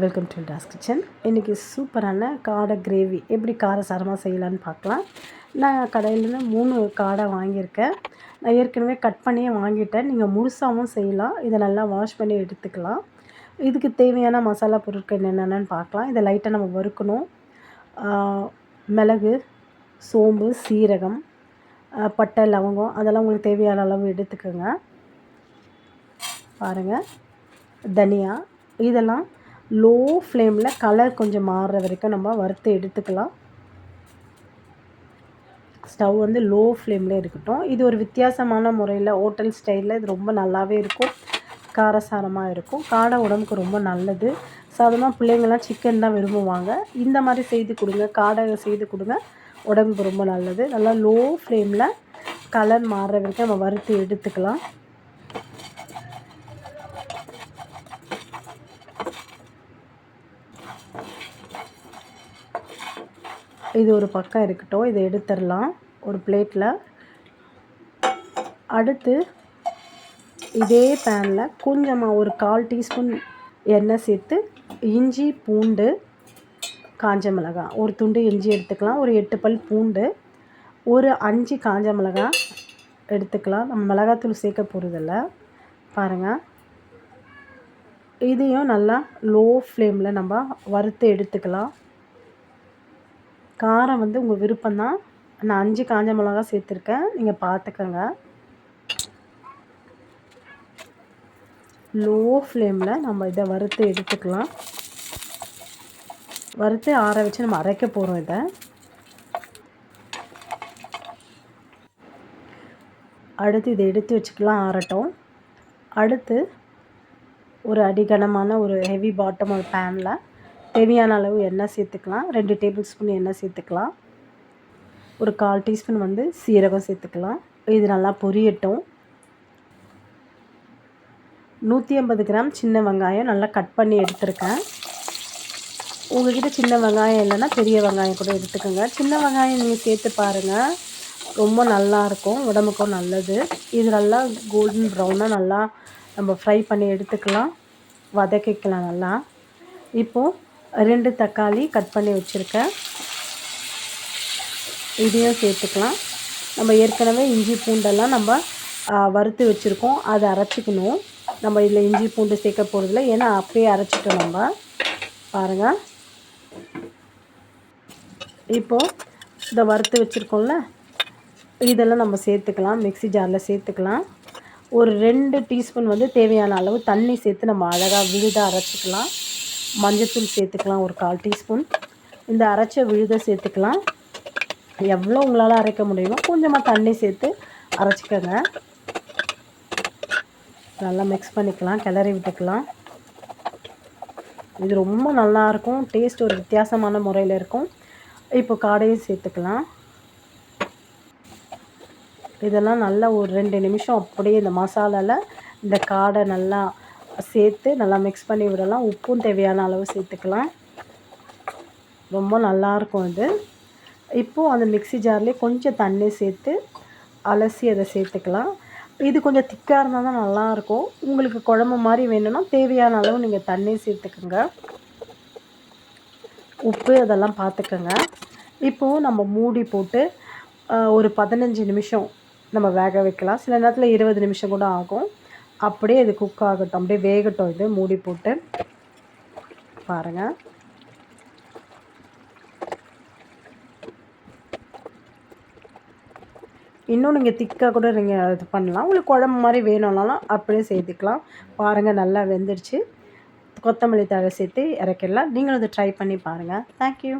Welcome to toss kitchen இன்றைக்கி சூப்பரான காடை கிரேவி எப்படி காரசாரமாக செய்யலான்னு பார்க்கலாம். நான் கடையிலேருந்து மூணு காடை வாங்கியிருக்கேன். நான் ஏற்கனவே கட் பண்ணியே வாங்கிட்டேன். நீங்கள் முழுசாகவும் செய்யலாம். இதை நல்லா வாஷ் பண்ணி எடுத்துக்கலாம். இதுக்கு தேவையான மசாலா பொருட்கள் என்னென்னு பார்க்கலாம். இதை லைட்டாக நம்ம வறுக்கணும். மிளகு சோம்பு சீரகம் பட்டை லவங்கம். அதெல்லாம் உங்களுக்கு தேவையான அளவு எடுத்துக்கோங்க. பாருங்கள் தனியா. இதெல்லாம் லோ ஃப்ளேமில் கலர் கொஞ்சம் மாறுற வரைக்கும் நம்ம வறுத்து எடுத்துக்கலாம். ஸ்டவ் வந்து லோ ஃப்ளேமில் இருக்கட்டும். இது ஒரு வித்தியாசமான முறையில் ஹோட்டல் ஸ்டைலில் இது ரொம்ப நல்லாவே இருக்கும். காரசாரமாக இருக்கும். காடை உடம்புக்கு ரொம்ப நல்லது. சாதாரணமாக பிள்ளைங்கள்லாம் சிக்கன் தான் விரும்புவாங்க. இந்த மாதிரி செய்து கொடுங்க. காடை செய்து கொடுங்க. உடம்புக்கு ரொம்ப நல்லது. நல்லா லோ ஃப்ளேமில் கலர் மாறுற வரைக்கும் நம்ம வறுத்து எடுத்துக்கலாம். இது ஒரு பக்கம் இருக்கட்டும். இதை எடுத்துடலாம். ஒரு பிளேட்டில் அடுத்து இதே பேனில் கொஞ்சமாக ஒரு கால் டீஸ்பூன் எண்ணெய் சேர்த்து இஞ்சி பூண்டு காஞ்ச மிளகாய். ஒரு துண்டு இஞ்சி எடுத்துக்கலாம். ஒரு எட்டு பல் பூண்டு. ஒரு அஞ்சு காஞ்ச மிளகாய் எடுத்துக்கலாம். நம்ம மிளகாத்தூள் சேர்க்க போகிறதில்ல பாருங்கள் இதையும் நல்லா லோ ஃப்ளேமில் நம்ம வறுத்து எடுத்துக்கலாம். காரம் வந்து உங்கள் விருப்பம்தான். நான் அஞ்சு காஞ்ச மிளகா சேர்த்துருக்கேன். நீங்கள் பார்த்துக்கோங்க லோ ஃப்ளேமில் நம்ம இதை வறுத்து எடுத்துக்கலாம். வறுத்து ஆற வச்சு நம்ம அரைக்க போகிறோம் இதை. அடுத்து இதை எடுத்து வச்சுக்கலாம் ஆறட்டும். அடுத்து ஒரு அடிகனமான ஒரு ஹெவி பாட்டம் ஒரு பேனில் தேவையான அளவு எண்ணெய் சேர்த்துக்கலாம். ரெண்டு டேபிள் ஸ்பூன் எண்ணெய் சேர்த்துக்கலாம். ஒரு கால் டீஸ்பூன் வந்து சீரகம் சேர்த்துக்கலாம். இது நல்லா பொரியட்டும். நூற்றி ஐம்பது கிராம் சின்ன வெங்காயம் நல்லா கட் பண்ணி எடுத்துருக்கேன். உங்கள்கிட்ட சின்ன வெங்காயம் இல்லைன்னா பெரிய வெங்காயம் கூட எடுத்துக்கோங்க. சின்ன வெங்காயம் நீங்கள் சேர்த்து பாருங்கள் ரொம்ப நல்லாயிருக்கும் உடம்புக்கும் நல்லது. இது நல்லா கோல்டன் ப்ரௌனாக நல்லா நம்ம ஃப்ரை பண்ணி எடுத்துக்கலாம். வதக்கிக்கலாம் நல்லா. இப்போது ரெண்டு தக்காளி கட் பண்ணி வச்சுருக்கேன். இதையும் சேர்த்துக்கலாம். நம்ம ஏற்கனவே இஞ்சி பூண்டெல்லாம் நம்ம வறுத்து வச்சுருக்கோம். அதை அரைச்சிக்கணும். நம்ம இதில் இஞ்சி பூண்டு சேர்க்க போகிறதில்ல ஏன்னா அப்படியே அரைச்சிட்டோம் நம்ம. பாருங்கள் இப்போது இதை வறுத்து வச்சுருக்கோம்ல. இதெல்லாம் நம்ம சேர்த்துக்கலாம். மிக்சி ஜாரில் சேர்த்துக்கலாம். ஒரு ரெண்டு டீஸ்பூன் வந்து தேவையான அளவு தண்ணி சேர்த்து நம்ம அழகாக விழுதாக அரைச்சிக்கலாம். மஞ்சத்தூள் சேர்த்துக்கலாம் ஒரு கால் டீஸ்பூன். இந்த அரைச்ச விழுத சேர்த்துக்கலாம். எவ்வளோ உங்களால் அரைக்க முடியுமோ கொஞ்சமாக தண்ணி சேர்த்து அரைச்சிக்கோங்க. நல்லா மிக்ஸ் பண்ணிக்கலாம் கிளறி விட்டுக்கலாம். இது ரொம்ப நல்லாயிருக்கும் டேஸ்ட் ஒரு வித்தியாசமான முறையில் இருக்கும். இப்போ காடையும் சேர்த்துக்கலாம். இதெல்லாம் நல்லா ஒரு ரெண்டு நிமிஷம் அப்படியே இந்த மசாலாவில் இந்த காடை நல்லா சேர்த்து நல்லா மிக்ஸ் பண்ணி விடலாம். உப்பும் தேவையான அளவு சேர்த்துக்கலாம். ரொம்ப நல்லாயிருக்கும் அது. இப்போது அந்த மிக்சி ஜார்லேயே கொஞ்சம் தண்ணி சேர்த்து அலசி அதை சேர்த்துக்கலாம். இது கொஞ்சம் திக்காக இருந்தால் தான் நல்லாயிருக்கும் உங்களுக்கு குழம்பு மாதிரி வேணும்னா தேவையான அளவு நீங்கள் தண்ணி சேர்த்துக்கோங்க. உப்பு அதெல்லாம் பார்த்துக்கோங்க. இப்போது நம்ம மூடி போட்டு ஒரு பதினஞ்சு நிமிஷம் நம்ம வேக வைக்கலாம். சில நேரத்தில் இருபது நிமிஷம் கூட ஆகும். அப்படியே இது குக் ஆகட்டும். அப்படியே வேகட்டும் இது. மூடி போட்டு பாருங்கள் இன்னும் நீங்கள் திக்காக கூட நீங்கள் இது பண்ணலாம். உங்களுக்கு குழம்பு மாதிரி வேணும்னாலும் அப்படியே சேர்த்துக்கலாம். பாருங்கள் நல்லா வெந்துருச்சு. கொத்தமல்லி தழை சேர்த்து இறக்கிடலாம். நீங்களும் இதை ட்ரை பண்ணி பாருங்கள் தேங்க்யூ